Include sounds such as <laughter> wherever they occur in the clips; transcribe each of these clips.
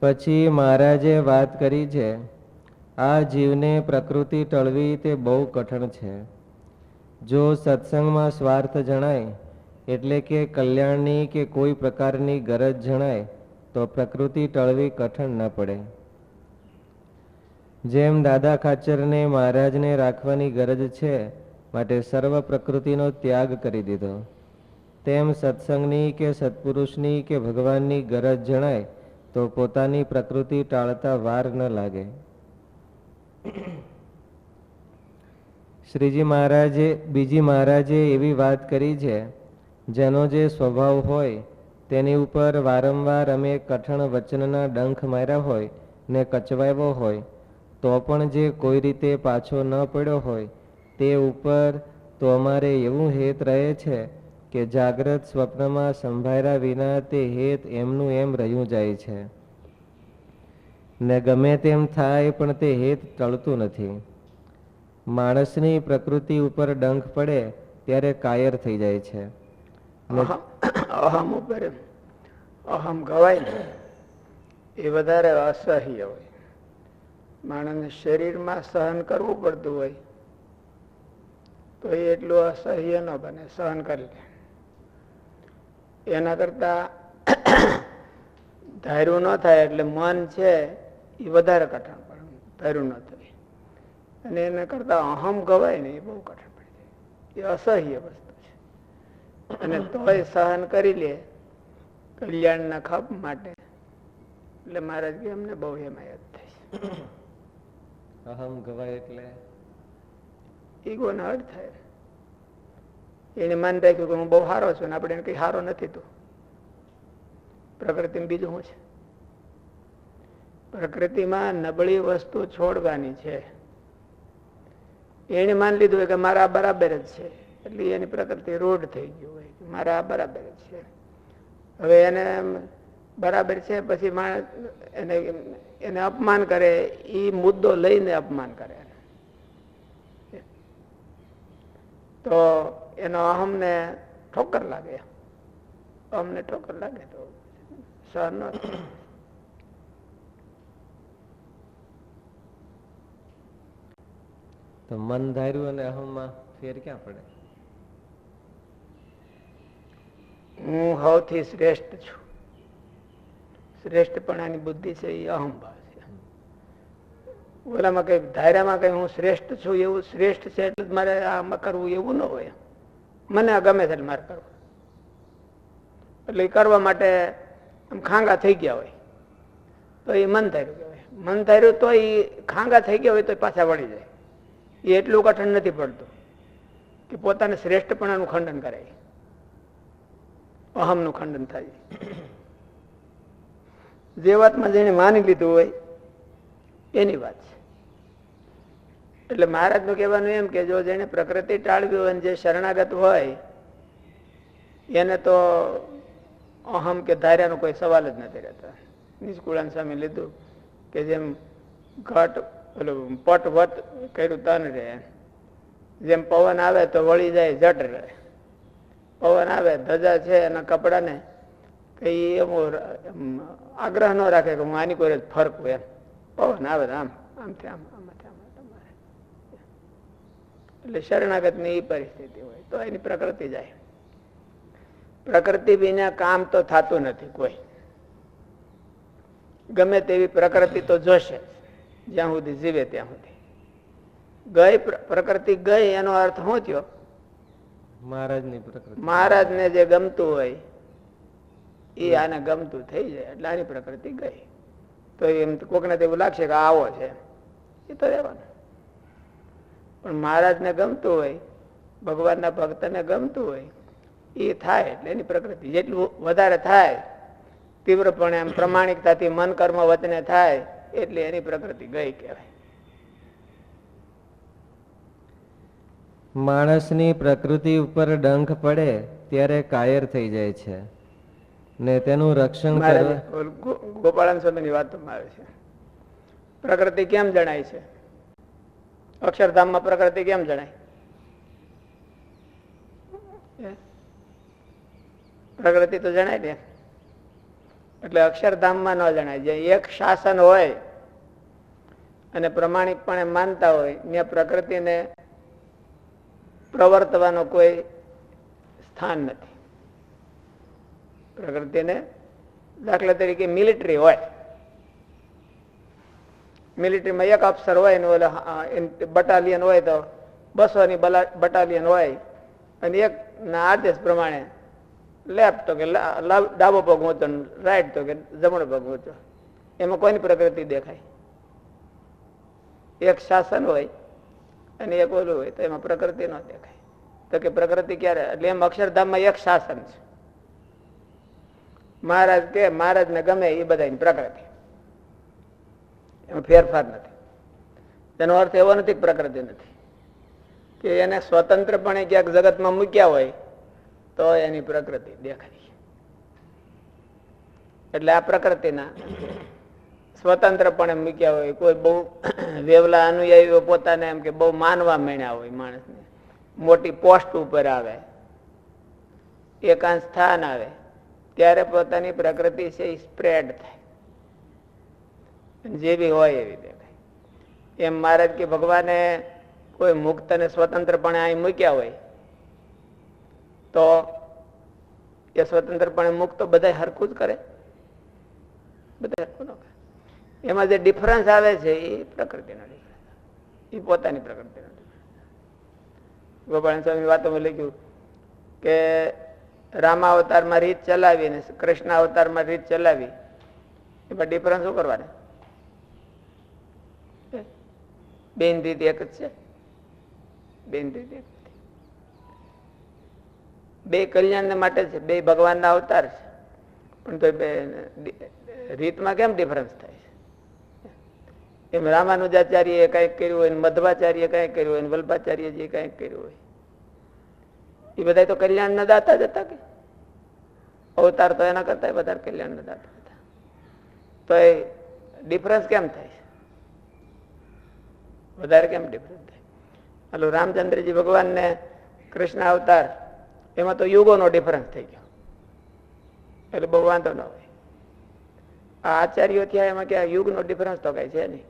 પછી મહારાજે વાત કરી છે, આ જીવને પ્રકૃતિ ટળવી તે બહુ કઠણ છે. જો સત્સંગમાં સ્વાર્થ જણાય, એટલે કે કલ્યાણની કે કોઈ પ્રકારની ગરજ જણાય, તો પ્રકૃતિ ટળવી કઠણ ન પડે. જેમ દાદા ખાચરને મહારાજને રાખવાની ગરજ છે, માટે સર્વ પ્રકૃતિનો ત્યાગ કરી દીધો. તેમ સત્સંગની કે સત્પુરુષની કે ભગવાનની ગરજ જણાય તો પોતાની પ્રકૃતિ ટાળતા વાર ન લાગે. શ્રીજી મહારાજે, બીજી મહારાજે એવી વાત કરી છે, જેનો જે સ્વભાવ હોય, તેની ઉપર વારંવાર અમે કઠણ વચનના ડંખ માર્યા હોય ને કચવાયો હોય, તો પણ જે કોઈ રીતે પાછો ન પડ્યો હોય, તે ઉપર તો અમારે એવું હેત રહે છે કે જાગ્રત સ્વપ્નમાં સંભાળ્યા વિના તે હેત એમનું એમ રહ્યું જાય છે. ને ગમે તેમ થાય પણ તે હેત ટળતું નથી. માણસની પ્રકૃતિ ઉપર ડંખ પડે ત્યારે કાયર થઈ જાય છે. અહમ ઉપર અહમ ગવાય એ વધારે અસહ્ય હોય. માણસને શરીરમાં સહન કરવું પડતું હોય, તો એ એટલું અસહ્ય ન બને, સહન કરી લે. એના કરતા <coughs> ધાર્યું ન થાય એટલે મન છે એ વધારે કઠણ પડે. ધાર્યું ન થાય. અને એના કરતા અહમ ગવાય ને એ બહુ કઠણ પડી જાય. એ અસહ્ય વસ્તુ છે. અને તોય સહન કરી લે કલ્યાણના ખપ માટે. એટલે મહારાજ કે અમને બહુ હિમાયત થઈ. <coughs> અહમ ગવાય એટલે? ઈગો ને અર્થ થાય. એને માન રાખ્યું કે હું બહુ સારો છું ને આપણે એને કઈ સારો નથી તું. પ્રકૃતિમાં બીજું શું છે? પ્રકૃતિમાં નબળી વસ્તુ છોડવાની છે. એને માન લીધું કે મારા બરાબર જ છે. એટલે એની પ્રકૃતિ રૂઢ થઈ ગયું હોય કે મારા બરાબર જ છે. હવે એને બરાબર છે, પછી માણસ એને એને અપમાન કરે એ મુદ્દો લઈને અપમાન કરે તો એનો અહમને ઠોકર લાગે. અમને ઠોકર લાગે તો સહન ન તો મન ધાર્યું અને અહમમાં ફેર ક્યાં પડે? હું સૌથી શ્રેષ્ઠ છું. શ્રેષ્ઠપણાની બુદ્ધિ છે એ અહંભાવ છે. ઓલામાં કઈ ધાર્યામાં કઈ હું શ્રેષ્ઠ છું એવું શ્રેષ્ઠ છે એટલે મારે આમાં કરવું એવું ન હોય. મને ગમે એટલે મારે કરવો. એટલે એ કરવા માટે આમ ખાંગા થઈ ગયા હોય. તો એ મન ધાર્યું મન ધાર્યું તો એ ખાંગા થઈ ગયા હોય તો પાછા વળી જાય. એ એટલું કઠણ નથી પડતું કે પોતાને શ્રેષ્ઠપણાનું ખંડન કરાય. અહમનું ખંડન થાય. જે વાતમાં જેને માની લીધું હોય, એની વાત છે. એટલે મહારાજનું કહેવાનું એમ કે જો જેને પ્રકૃતિ ટાળવી હોય જે શરણાગત હોય, એને તો અહમ કે ધાર્યાનો કોઈ સવાલ જ નથી રહેતા. નિષ્કુળાન સામે લીધું કે જેમ ઘટ પેલું પટ વટ કર્યું તન રહે, જેમ પવન આવે તો વળી જાય, જટ રહે. પવન આવે, ધજા છે એના કપડાને કઈ એમ આગ્રહ ન રાખે કે હું આની કોઈ ફરકું એમ. પવન આવે આમ આમ આમ એટલે શરણાગતની એ પરિસ્થિતિ હોય તો એની પ્રકૃતિ જાય. પ્રકૃતિ વિના કામ તો થતું નથી કોઈ. ગમે તેવી પ્રકૃતિ તો જોશે જ્યાં સુધી જીવે ત્યાં સુધી. ગઈ પ્રકૃતિ ગઈ એનો અર્થ શું થયો? મહારાજની પ્રકૃતિ. મહારાજને જે ગમતું હોય એ આને ગમતું થઈ જાય એટલે આની પ્રકૃતિ ગઈ. તો એમ કોકને તેવું એવું લાગશે કે આવો છે. એ તો રહેવાનું. પણ મહારાજને ગમતું હોય ભગવાનના ભક્તને ગમતું હોય એ થાય એટલે એની પ્રકૃતિ. જેટલું વધારે થાય તીવ્રપણે આમ પ્રમાણિકતાથી મન કર્મ વચને થાય એટલે એની પ્રકૃતિ ગઈ કહેવાય. માણસની પ્રકૃતિ ઉપર ડંખ પડે ત્યારે કાયર થઈ જાય છે. ને તેનું રક્ષણ મારે સ્વામી ની વાત ગોપાળાન સ્વામીની વાતોમાં આવે છે. પ્રકૃતિ કેમ જણાય છે? અક્ષરધામમાં પ્રકૃતિ કેમ જણાય? પ્રકૃતિ તો જણાય ને. એટલે અક્ષરધામમાં ન જણાય. જે એક શાસન હોય અને પ્રમાણિકપણે માનતા હોય, ત્યાં પ્રકૃતિને પ્રવર્તવાનો કોઈ સ્થાન નથી. પ્રકૃતિને દાખલા તરીકે મિલિટરી હોય. મિલિટરીમાં એક અફસર હોય ને ઓલા બટાલિયન હોય તો બસો ની બટાલિયન હોય. અને એક ના આદેશ પ્રમાણે લેફ્ટ તો કે ડાબો પગ ઊંચો રાઈટ તો કે જમણો પગ ઊંચો. એમાં કોઈની પ્રકૃતિ દેખાય? એક શાસન હોય અને એક ઓલું હોય તો એમાં પ્રકૃતિ ન દેખાય. તો કે પ્રકૃતિ ક્યારે? એટલે એમ અક્ષરધામમાં એક શાસન છે. મહારાજ કે, મહારાજને ગમે એ બધાની પ્રકૃતિ. એમાં ફેરફાર નથી. તેનો અર્થ એવો નથી પ્રકૃતિ નથી. કે એને સ્વતંત્રપણે ક્યાંક જગતમાં મૂક્યા હોય, તો એની પ્રકૃતિ દેખાય એટલે આ પ્રકૃતિના સ્વતંત્રપણે મૂક્યા હોય, કોઈ બહુ વેવલા અનુયાયીઓ પોતાને એમ કે બહુ માનવા માંડ્યા હોય માણસને. મોટી પોસ્ટ ઉપર આવે, એકાંત સ્થાન આવે, ત્યારે પોતાની પ્રકૃતિ છે સ્પ્રેડ થાય. જેવી હોય એવી દેખાય એમ મહારાજ કે ભગવાને કોઈ મુક્ત અને સ્વતંત્રપણે અહીં મૂક્યા હોય, તો એ સ્વતંત્રપણે મુક્ત બધા હરખું જ કરે. બધા હરખું ન કરે. એમાં જે ડિફરન્સ આવે છે એ પ્રકૃતિનો ડિફરન્સ એ પોતાની પ્રકૃતિનો ડિફરન્સ ગોપાલ સ્વામી વાતોમાં લખ્યું કે રામા અવતારમાં રીત ચલાવી અને કૃષ્ણ અવતારમાં રીત ચલાવી, એમાં ડિફરન્સ શું કરવાના? બેન રીત એક જ છે. બેન રીત એક બે કલ્યાણ માટે છે, બે ભગવાનના અવતાર છે. પણ તો રીતમાં કેમ ડિફરન્સ થાય છે? એમ રામાનુજાચાર્યએ કંઈક કર્યું હોય મધ્વાચાર્ય કંઈક કર્યું હોય વલ્ભાચાર્યજી કંઈક કર્યું હોય. એ બધા તો કલ્યાણના દાતા જ હતા કે? અવતાર તો એના કરતા વધારે કલ્યાણના દાતા હતા. તો એ ડિફરન્સ કેમ થાય છે? વધારે કેમ ડિફરન્સ થાય? હાલો રામચંદ્રજી ભગવાનને કૃષ્ણ અવતાર એમાં તો યુગોનો ડિફરન્સ થઈ ગયો. એટલે બહુ વાંધો ન હોય. આ આચાર્યો થયા એમાં ક્યાં યુગનો ડિફરન્સ તો કઈ છે નહીં.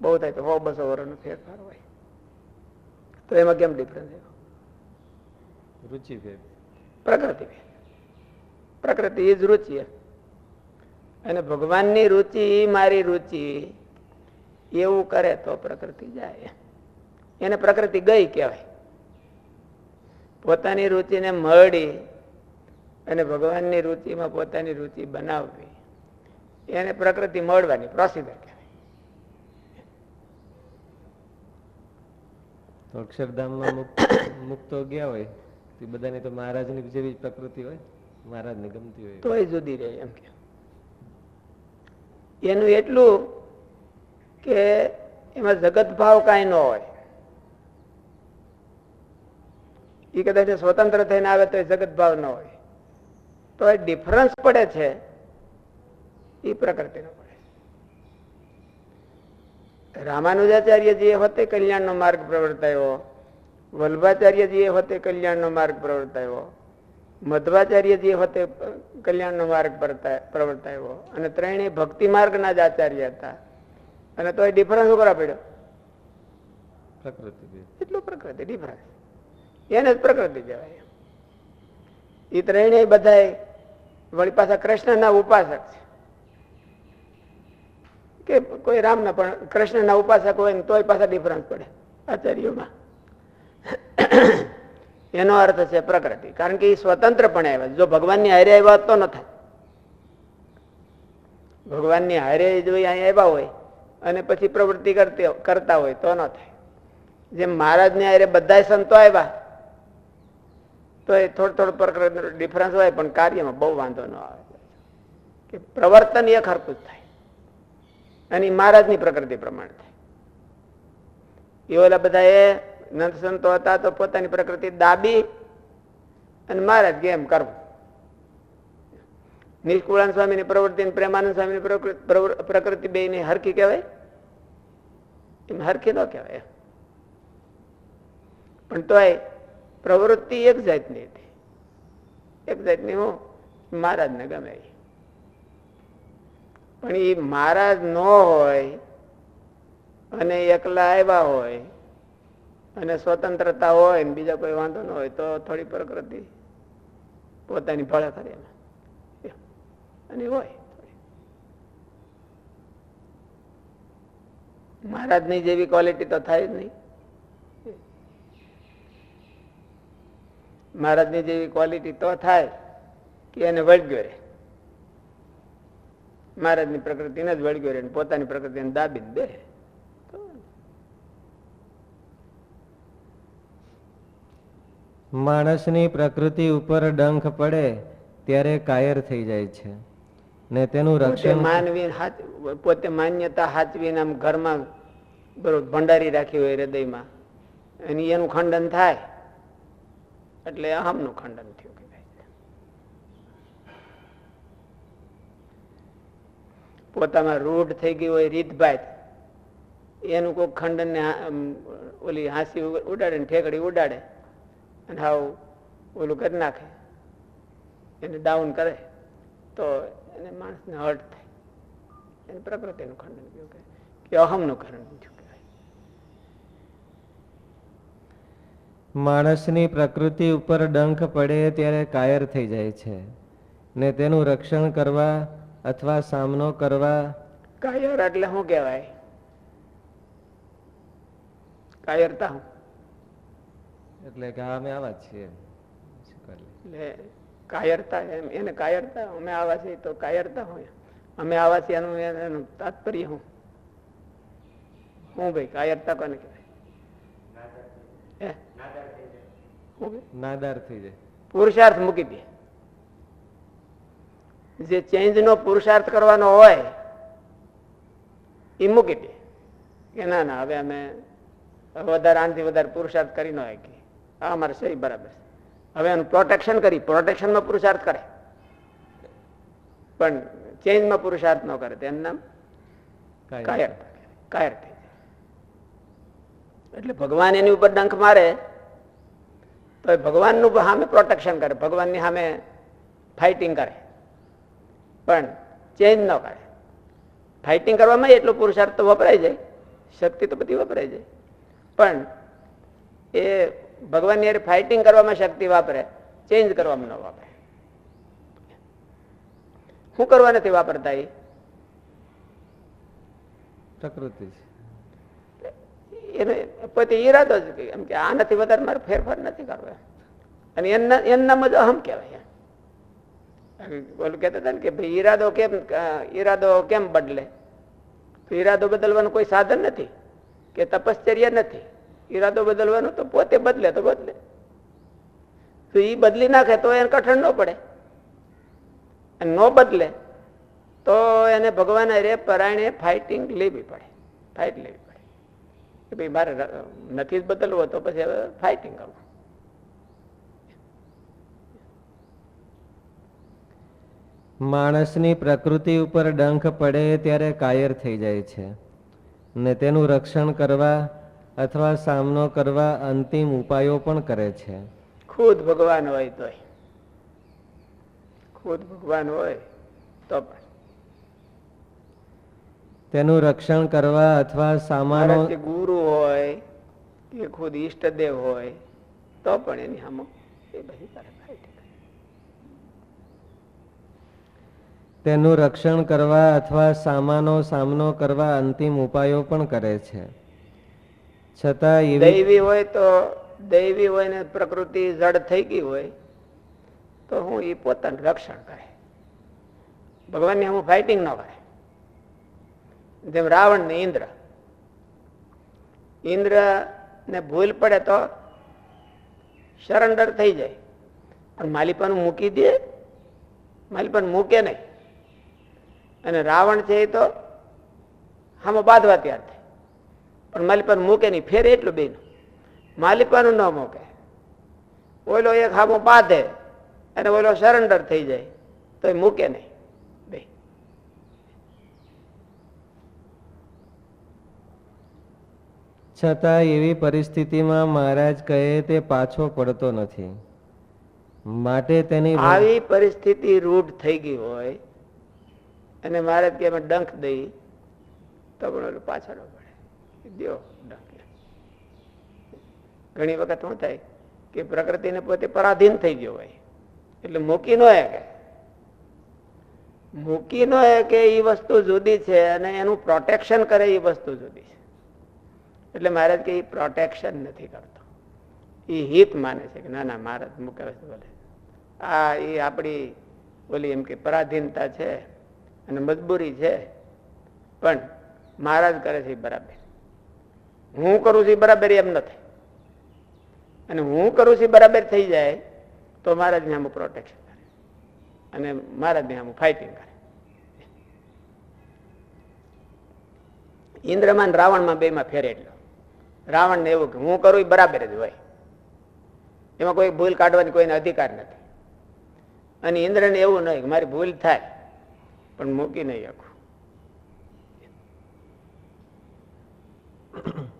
બહુ થાય તો હો બસો વર્ષનો ફેરફાર હોય. તો એમાં કેમ ડિફરન્સ આવ્યો રુચિ ભેદ. પ્રકૃતિ ભેદ. પ્રકૃતિ એ જ રુચિ અને ભગવાનની રુચિ મારી રુચિ એવું કરે તો પ્રકૃતિ જાય. એને પ્રકૃતિ ગઈ કહેવાય. પોતાની રુચિને મળી અને ભગવાનની રુચિમાં પોતાની રુચિ બનાવવી. એને પ્રકૃતિ મળવાની પ્રોસિજર કહેવાય. અક્ષરધામમાં મુક્ત <coughs> ગયા હોય તે બધાની તો મહારાજની જેવી પ્રકૃતિ હોય મહારાજને ગમતી હોય. તોય જુદી રહે એમ કે. એનું એટલું કે એમાં જગત ભાવ કાંઈ ન હોય. એ કદાચ સ્વતંત્ર થઈને આવે તો જગત ભાવ ન હોય. તો એ ડિફરન્સ પડે છે. એ પ્રકૃતિનો પડે રામાનુજાચાર્યજીએ હોતે કલ્યાણનો માર્ગ પ્રવર્તાયો. વલ્ભાચાર્યજીએ હોતે કલ્યાણનો માર્ગ પ્રવર્તાયો. મધ્વાચાર્યજી હોતે કલ્યાણનો માર્ગ પ્રવર્તાયો. અને ત્રણેય ભક્તિ માર્ગના જ આચાર્ય હતા. અને તો એ ડિફરન્સ કરવા પડ્યો? પ્રકૃતિ એટલું પ્રકૃતિ ડિફરન્સ એને જ પ્રકૃતિ કહેવાય. એ ત્રણેય બધાય વળી પાછા કૃષ્ણના ઉપાસક છે. કે કોઈ રામના પણ કૃષ્ણના ઉપાસક હોય ને તોય પાછા ડિફરન્સ પડે આચાર્યોમાં. એનો અર્થ છે પ્રકૃતિ. કારણ કે એ સ્વતંત્રપણે આવ્યા જો ભગવાનની હારે આવ્યા તો ન થાય. ભગવાનની હારે જો અહીં આવ્યા હોય. અને પછી પ્રવૃત્તિ કરતી કરતા હોય તો ન થાય. જેમ મહારાજને હારે બધા સંતો આવ્યા તો એ થોડો થોડો પ્રકૃતિ ડિફરન્સ હોય, પણ કાર્યમાં બહુ વાંધો ન આવે. કે પ્રવર્તન એક હરકું થાય. અને મહારાજની પ્રકૃતિ પ્રમાણે થાય. એ ઓલા બધા એ નંદ સંતો હતા તો પોતાની પ્રકૃતિ દાબી અને મહારાજ કે એમ કરવું. નિષ્કુળાન સ્વામીની પ્રવૃત્તિ અને પ્રેમાનંદ સ્વામીની પ્રકૃતિ- બે ની હરખી કહેવાય એમ હરખી ન કહેવાય પણ તોય પ્રવૃત્તિ એક જાતની હતી એક જાતની હું મહારાજને ગમે. પણ એ મહારાજ ન હોય અને એકલા આવ્યા હોય અને સ્વતંત્રતા હોય ને બીજા કોઈ વાંધો ન હોય, તો થોડી પ્રકૃતિ પોતાની ભળે કરે. અને હોય મહારાજની જેવી ક્વોલિટી તો થાય જ નહીં. મહારાજની જેવી ક્વોલિટી તો થાય કે એને વળગ્યો રહે. મહારાજની પ્રકૃતિને જ વળગ્યો રહે ને પોતાની પ્રકૃતિને દાબી દે. માણસની પ્રકૃતિ ઉપર ડંખ પડે ત્યારે કાયર થઈ જાય છે. ને તેનું રક્ષણ માનવી પોતે માન્યતા હાચવીને આમ ઘરમાં બરોબર ભંડારી રાખી હોય હૃદયમાં. અને એનું ખંડન થાય. એટલે અહમનું ખંડન થયું પોતામાં રૂઢ થઈ ગઈ હોય રીતભાત. એનું કોઈ ખંડન ને ઓલી હાંસી ઉડાડે ને ઠેકડી ઉડાડે. અને હાવ ઓલું કરી નાખે. એને ડાઉન કરે. તો એને માણસને હર્ટ થાય. એને પ્રકૃતિનું ખંડન કહેવાય કે- અહમનું ખંડન થયું કહેવાય માણસની પ્રકૃતિ ઉપર ડંખ પડે ત્યારે કાયર થઈ જાય છે. ને તેનું રક્ષણ કરવા અથવા સામનો કરવા કાયર એટલે શું કહેવાય? કાયરતા એટલે કે અમે આવા છીએ. એટલે કાયરતા એમ એને કાયરતા અમે આવા છીએ તો કાયરતા હોય. અમે આવા છીએ એનું એનું- તાત્પર્ય હું. હું ભાઈ કાયરતા કોને કહેવાય? નાદાર થઈ જાય. પુરુષાર્થ મૂકી દે. જે ચેન્જ નો પુરુષાર્થ કરવાનો હોય એ મૂકી દે. કે ના ના હવે અમે વધારે આનાથી વધારે પુરુષાર્થ કરી ન કે આ અમારે સહી બરાબર છે. હવે એનું પ્રોટેક્શન કરી પ્રોટેક્શનમાં પુરુષાર્થ કરે. પણ ચેન્જમાં પુરુષાર્થ ન કરે તેનું નામ કાયર કાયર થઈ જાય એટલે ભગવાન એની ઉપર ડંખ મારે તો ભગવાનનું સામે પ્રોટેક્શન કરે ભગવાનની સામે ફાઇટિંગ કરે. પણ ચેન્જ ન કરે. ફાઇટિંગ કરવામાં એટલો પુરુષાર્થ તો વપરાય જાય શક્તિ તો બધી વપરાય જાય પણ એ ભગવાનની હારે ફાઇટિંગ કરવામાં શક્તિ વાપરે ચેન્જ કરવામાં ન વાપરે. શું કરવા નથી વાપરતા એ? પ્રકૃતિ એનો પોતે ઈરાદો જ એમ કે આનાથી વધારે મારે ફેરફાર નથી કરવો. અને એના એનું નામ જ અહમ કહેવાય. ઓલું કહેતા હતા ને કે ભાઈ ઈરાદો કેમ ઈરાદો કેમ બદલે? ઈરાદો બદલવાનું કોઈ સાધન નથી કે તપશ્ચર્યા નથી. ઈરાદો બદલવાનો તો પોતે બદલે તો બદલે. તો એ બદલી નાખે તો એને કઠણ ન પડે. ન બદલે તો એને ભગવાન રે પરાયણે ફાઇટિંગ લેવી પડે. ફાઇટ લેવી પડે. કે ભાઈ મારે નથી જ બદલવો તો પછી હવે ફાઇટિંગ કરવું માણસની પ્રકૃતિ ઉપર ડંખ પડે ત્યારે કાયર થઈ જાય છે. ને તેનું રક્ષણ કરવા અથવા સામનો કરવા અંતિમ ઉપાયો પણ કરે છે. ખુદ ભગવાન હોય તો ખુદ ભગવાન હોય તો પણ. તેનું રક્ષણ કરવા અથવા સામાનો ગુરુ હોય કે ખુદ ઈષ્ટદેવ હોય તો પણ એની એ બધી કરે. તેનું રક્ષણ કરવા અથવા સામાનો સામનો કરવા અંતિમ ઉપાયો પણ કરે છે. છતાં દૈવી હોય તો દૈવી હોય ને પ્રકૃતિ જડ થઈ ગઈ હોય, તો હું એ પોતાનું રક્ષણ કરે. ભગવાનની હું ફાઇટિંગ ન કરે. જેમ રાવણ ને ઇન્દ્ર. ઇન્દ્ર ને ભૂલ પડે તો સરેન્ડર થઈ જાય. પણ માલિપાનું મૂકી દે, માલિપાન મૂકે નહીં. અને રાવણ છે એ તો આમાં બાંધવા તૈયાર થાય. પણ માલિપાનું મૂકે નહીં ફેર એટલું બેન. માલિપાનું ન મૂકે. ઓલો એક હામો બાંધે અને ઓલો સરેન્ડર થઈ જાય. તો એ મૂકે નહીં. બે છતાં એવી પરિસ્થિતિમાં મહારાજ કહે તે પાછો પડતો નથી. માટે તેની આવી પરિસ્થિતિ રૂઢ થઈ ગઈ હોય અને મહારાજ કે અમે ડંખ દઈ તો પણ પાછળ દ્યો ઘણી વખત શું થાય કે પ્રકૃતિને પોતે પરાધીન થઈ ગયો હોય. એટલે મૂકી ન મૂકી ન કે એ વસ્તુ જુદી છે અને એનું પ્રોટેક્શન કરે એ વસ્તુ જુદી છે. એટલે મહારાજ કે એ પ્રોટેક્શન નથી કરતો. એ હિત માને છે કે ના ના, મહારાજ મૂકે બોલે આ એ આપણી ઓલી એમ કે પરાધીનતા છે અને મજબૂરી છે. પણ મહારાજ કરે છે બરાબર. હું કરું છું બરાબર એમ નથી. અને હું કરું છું બરાબર થઈ જાય તો મારા ને આમ પ્રોટેક્શન કરે. અને મારા ને આમ ફાઇટિંગ કરે. ઇન્દ્રમાન રાવણમાં બે માં ફેર એટલો. રાવણ ને એવું કે હું કરું બરાબર જ હોય. એમાં કોઈ ભૂલ કાઢવાની કોઈને અધિકાર નથી. અને ઇન્દ્રને એવું નહીં કે મારી ભૂલ થાય. પણ મૂકી નહીં આખું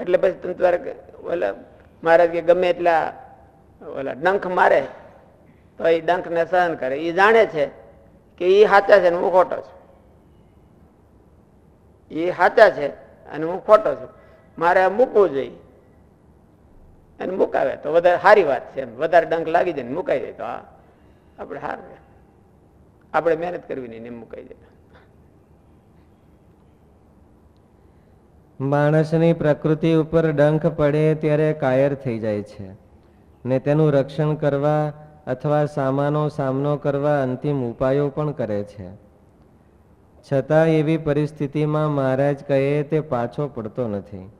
એટલે પછી તમે તમારે ઓલા, મહારાજ કે ગમે એટલા, ઓલા, ડંખ મારે, તો એ ડંખ ને સહન કરે. એ જાણે છે કે એ સાચા છે ને હું ખોટો છું. એ સાચા છે અને હું ખોટો છું. મારે મૂકવું જોઈએ. અને મુકાવે તો વધારે સારી વાત છે વધારે ડંખ લાગી જાય ને મુકાઈ જાય તો આપણે હાર આપણે મહેનત કરવી નહીં એમ મુકાઈ જાય. માણસની પ્રકૃતિ ઉપર ડંખ પડે ત્યારે કાયર થઈ જાય છે. ને તેનું રક્ષણ કરવા અથવા સામાનો સામનો કરવા અંતિમ ઉપાયો પણ કરે છે. છતાં એવી પરિસ્થિતિમાં મહારાજ કહે તે પાછો પડતો નથી.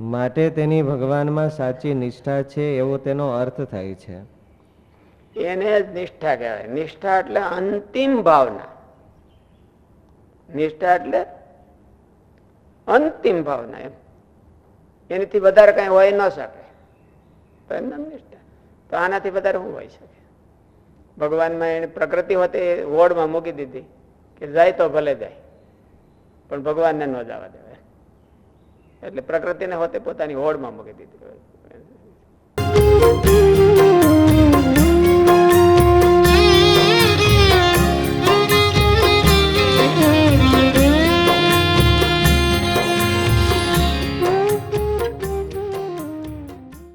માટે તેની ભગવાનમાં સાચી નિષ્ઠા છે એવો તેનો અર્થ થાય છે. એને જ નિષ્ઠા કહેવાય. નિષ્ઠા એટલે અંતિમ ભાવના. નિષ્ઠા એટલે અંતિમ ભાવના એમ. એનાથી વધારે કઈ હોય ન શકે. એમ નિષ્ઠા તો આનાથી વધારે શું હોય શકે? ભગવાનમાં એને પ્રકૃતિ હોતે હોડમાં મૂકી દીધી કે જાય તો ભલે જાય. પણ ભગવાનને ન જવા દેવાય. એટલે પ્રકૃતિને હોતે પોતાની હોડમાં મૂકી દીધી.